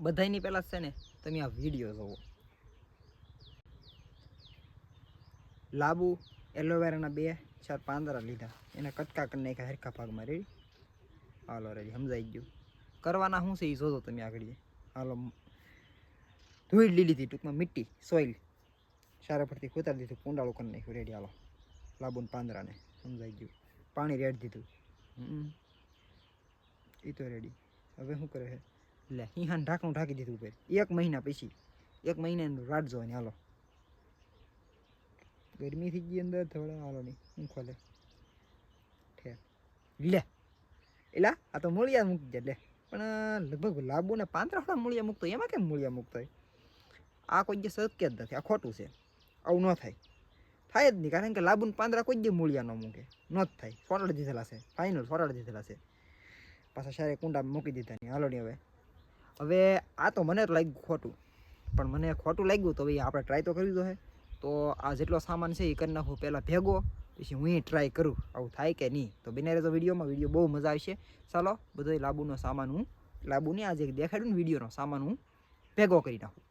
બધાયની પહેલાં છે ને, તમે આ વીડિયો જોવો. લાબુ એલોવેરાના બે, ચાર પાંદરા લીધા. એના કટકા કરી નાખ્યા, હરખા ભાગમાં. રેડી હાલો રેડી સમજાઈ ગયું. કરવાના શું છે એ જોજો તમે આગળ હાલો ધૂળ લીધી હતી ટૂંકમાં, મીઠી સોઇલ સારા પરથી કોતારી દીધું, કુંડાળું કરી નાખ્યું. રેડી હાલો. લાબુને પાંદરાને સમજાઈ ગયું. પાણી રેડ દીધું. એ તો રેડી હવે શું કરે છે? લે હિહાન ઢાંકણું ઢાંકી દીધું ઉપર એક મહિના પછી. એક મહિના રાત જોવાની હાલો. ગરમી થઈ ગઈ અંદર થોડા હાલો નહીં. હું ખોલે. લે. એલા, આ તો મૂળિયા મૂકી દે, લે. પણ લગભગ લાંબુ ને પાંત્રા મૂળિયા મૂકતો એમાં કેમ મૂળિયા મૂકતો આ કોઈ જે સત્ય જ નથી. આ ખોટું છે. આવું ન થાય. થાય જ નહીં. કારણ કે લાંબુ પાંદરા કોઈ જે મૂળિયા ન મૂકે. ન જ થાય. ફોરડ દીધેલા છે. ફાઇનલ ફોરડ દીધેલા છે. પાછા સારે કુંડા મૂકી દીધા નહીં. હાલો હવે. હવે આ તો મને જ લાગ્યું ખોટું. પણ મને ખોટું લાગ્યું તો ભાઈ આપણે ટ્રાય તો કરવી તો તો આ જેટલો સામાન છે એ કરી નાખું, પહેલાં ભેગો, પછી હું ટ્રાય કરું. આવું થાય કે નહીં? તો બિને રહેતો વિડીયોમાં. વીડિયો બહુ મજા આવશે. ચાલો બધો લાબુનો સામાન હું લાબુની, આજે દેખાડ્યું ને વિડીયોનો સામાન હું ભેગો કરી નાખું.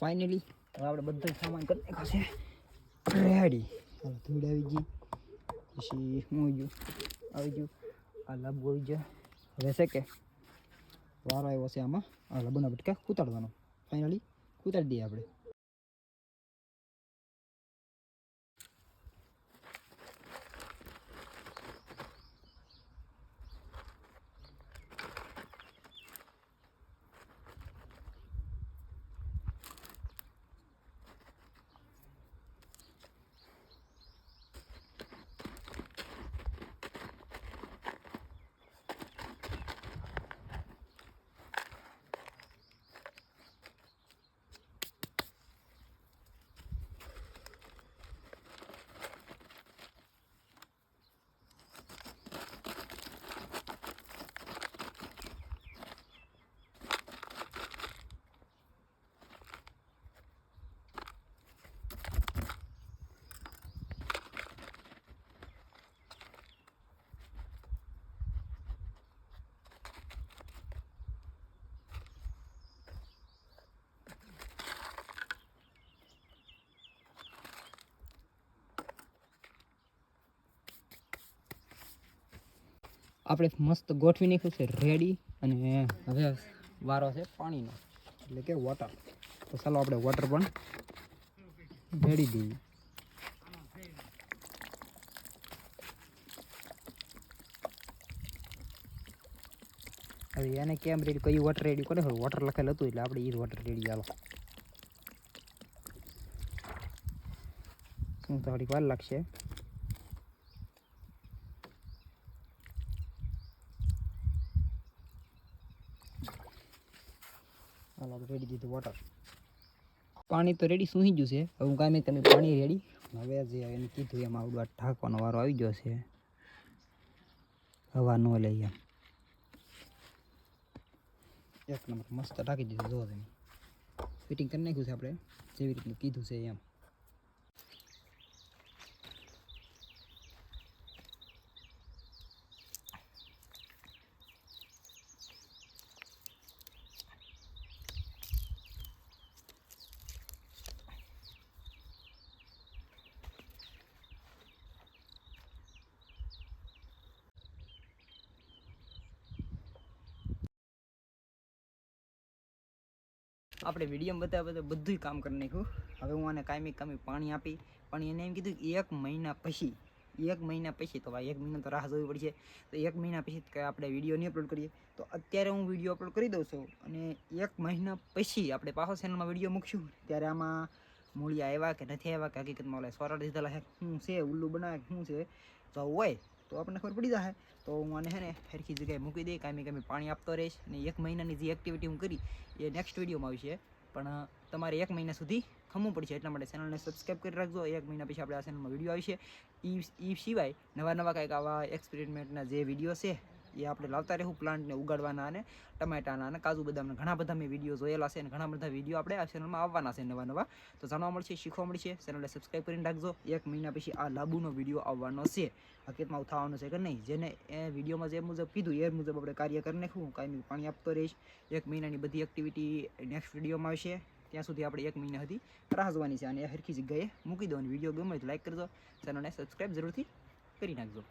ફાઇનલી હવે આપણે બધો સામાન કરી નાખ્યો છે. રેડી હવે ધૂળ આવી ગઈ. પછી હું આવી ગયું? આવી ગયું. આ લાંબુ આવી ગયા. હવે છે કે વારો આવ્યો છે આમાં. આ લાંબુના બટકા કૂતાડવાનો. ફાઇનલી કૂતાડી દઈએ આપણે. આપણે મસ્ત ગોઠવી નાખ્યું છે રેડી અને હવે વારો છે પાણીનો, એટલે કે વોટર તો ચાલો આપણે વોટર પણ ભેળી દઈએ. હવે એને કેમ રેડી કયું વોટર રેડી કરે વોટર લખેલ હતું એટલે આપણે એ વોટર રેડી ચાલો શું થોડીક વાર લાગશે. આપણે રેડી દીધું વોટર પાણી તો રેડી સૂઈ ગયું છે. હવે હું કાંઈ તમે પાણી રેડી. હવે જે એને કીધું એમાં આવડું આ ઢાંકવાનો વારો આવી ગયો છે. હવા ન લે એમ. એક નંબર મસ્ત ઢાંકી દીધું જો તમે. ફિટિંગ કરી નાખ્યું છે આપણે. જેવી રીતનું કીધું છે એમ. આપણે વીડિયો બતાવ્યા બધા બધું કામ કરી નાખ્યું. હવે હું આને કાયમી કામી પાણી આપી, પણ એને એમ કીધું એક મહિના પછી, એક મહિના પછી, તો ભાઈ એક મહિના તો રાહ જોવી પડશે. તો એક મહિના પછી આપણે વીડિયો નહીં અપલોડ કરીએ. તો અત્યારે હું વીડિયો અપલોડ કરી દઉં છું અને એક મહિના પછી આપણે પાછો ચેનલમાં વીડિયો મૂકશું. ત્યારે આમાં મૂળિયા આવ્યા કે નથી આવ્યા, કે હકીકતમાં ઓલા સોરા દીધેલા છે. શું છે, ઉલ્લુ બનાવે શું છે જો હોય તો આપણને ખબર પડી જશે તો હું આને છે ને સરખી જગ્યાએ મૂકી દઈ કાંઈ કાંઈ પાણી આપતો રહીશ અને એક મહિનાની જે એક્ટિવિટી હું કરી, એ નેક્સ્ટ વિડીયોમાં આવશે. પણ તમારે એક મહિના સુધી ખમવું પડશે. એટલા માટે ચેનલને સબસ્ક્રાઈબ કરી રાખજો. એક મહિના પછી આપણે આ ચેનલમાં વીડિયો આવશે. એ સિવાય નવા નવા કંઈક આવા એક્સપેરિમેન્ટના જે વીડિયો છે એ આપણે લાવતા રહેવું પ્લાન્ટને ઉગાડવાના અને ટમેટાના અને કાજુ બદામના. ઘણા બધા મેં વીડિયો જોયેલા છે અને ઘણા બધા વીડિયો આપણે આ ચેનલમાં આવવાના છે નવા નવા. તો જાણવા મળશે, શીખવા મળશે. ચેનલને સબસ્ક્રાઈબ કરીને રાખજો. એક મહિના પછી આ લાબુનો વીડિયો આવવાનો છે. હકીકતમાં થવાનું છે કે નહીં? જેને એ વિડીયોમાં જે મુજબ કીધું, એ મુજબ આપણે કાર્ય કરી નાખવું કાંઈ પાણી આપતો રહીશ. એક મહિનાની બધી એક્ટિવિટી નેક્સ્ટ વિડીયોમાં આવશે. ત્યાં સુધી આપણે એક મહિના હતી રાહ જોવાની છે અને એ હરખી જગ્યાએ મૂકી દો અને વીડિયો ગમે તો લાઈક કરજો. ચેનલને સબસ્ક્રાઈબ જરૂરથી કરી નાખજો.